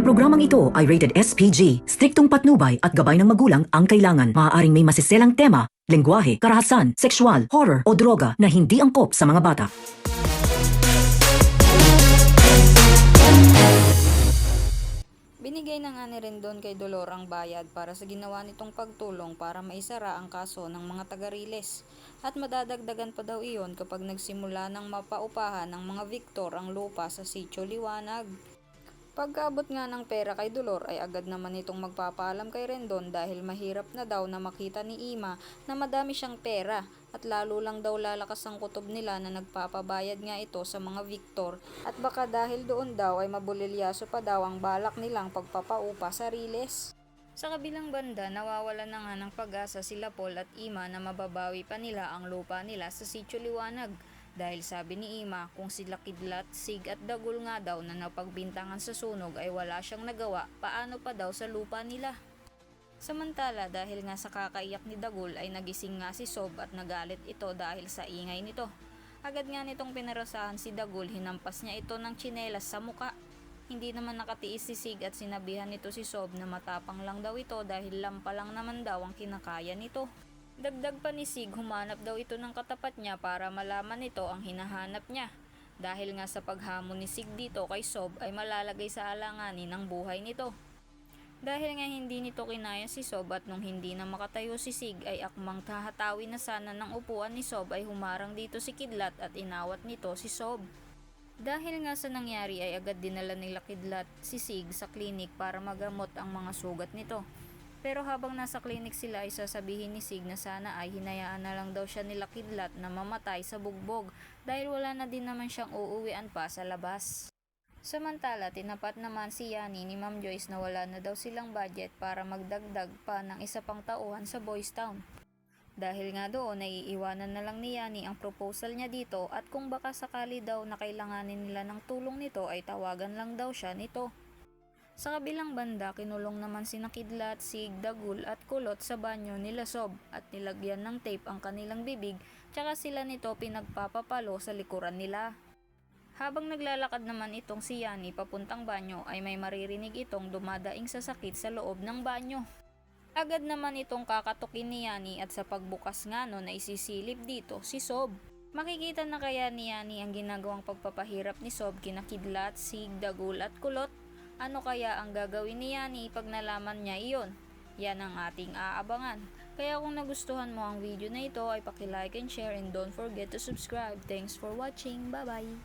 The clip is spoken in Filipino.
Ang programang ito ay rated SPG. Striktong patnubay at gabay ng magulang ang kailangan. Maaaring may masiselang tema, lengguwahe, karahasan, sexual, horror o droga na hindi angkop sa mga bata. Binigay na nga ni Rendon kay Dolor ang bayad para sa ginawa nitong pagtulong para maisara ang kaso ng mga taga-Riles. At madadagdagan pa daw iyon kapag nagsimula ng mapaupahan ng mga Victor ang lupa sa Sitio Liwanag. Pagkaabot nga ng pera kay Dolor ay agad naman itong magpapaalam kay Rendon dahil mahirap na daw na makita ni Ima na madami siyang pera at lalo lang daw lalakas ang kutob nila na nagpapabayad nga ito sa mga Victor at baka dahil doon daw ay mabulilyaso pa daw ang balak nilang pagpapaupa sa Riles. Sa kabilang banda, nawawala na nga ng pag-asa sila Paul at Ima na mababawi pa nila ang lupa nila sa Sitio Liwanag. Dahil sabi ni Ima, kung sila Kidlat, Sig at Dagul nga daw na napagbintangan sa sunog ay wala siyang nagawa, paano pa daw sa lupa nila? Samantala, dahil nga sa kakaiyak ni Dagul ay nagising nga si Sob at nagalit ito dahil sa ingay nito. Agad nga nitong pinarasahan si Dagul, hinampas niya ito ng tsinelas sa muka. Hindi naman nakatiis si Sig at sinabihan nito si Sob na matapang lang daw ito dahil lampa lang naman daw ang kinakaya nito. Dagdag pa ni Sig, humanap daw ito ng katapat niya para malaman nito ang hinahanap niya. Dahil nga sa paghamon ni Sig dito kay Sob ay malalagay sa alanganin ang buhay nito. Dahil nga hindi nito kinaya si Sob at nung hindi na makatayo si Sig ay akmang tahatawi na sana ng upuan ni Sob ay humarang dito si Kidlat at inawat nito si Sob. Dahil nga sa nangyari ay agad dinala nila Kidlat si Sig sa klinik para magamot ang mga sugat nito. Pero habang nasa klinik sila ay sasabihin ni Sig na sana ay hinayaan na lang daw siya nila Kidlat na mamatay sa bugbog dahil wala na din naman siyang uuwian pa sa labas. Samantala, tinapat naman si Yani ni Ma'am Joyce na wala na daw silang budget para magdagdag pa ng isa pang tauhan sa Boys Town. Dahil nga doon, naiiwanan na lang ni Yani ang proposal niya dito at kung baka sakali daw na kailanganin nila ng tulong nito ay tawagan lang daw siya nito. Sa kabilang banda, kinulong naman si Nakidlat, Sig, Dagul at Kulot sa banyo nila Sob at nilagyan ng tape ang kanilang bibig tsaka sila nito pinagpapapalo sa likuran nila. Habang naglalakad naman itong si Yani papuntang banyo ay may maririnig itong dumadaing sa sakit sa loob ng banyo. Agad naman itong kakatukin ni Yani at sa pagbukas nga no na isisilip dito si Sob. Makikita na kaya ni Yani ang ginagawang pagpapahirap ni Sob kina Kidlat, Sig, Dagul at Kulot? Ano kaya ang gagawin ni Yani pag nalaman niya iyon? Yan ang ating aabangan. Kaya kung nagustuhan mo ang video na ito ay pakilike and share and don't forget to subscribe. Thanks for watching. Bye-bye!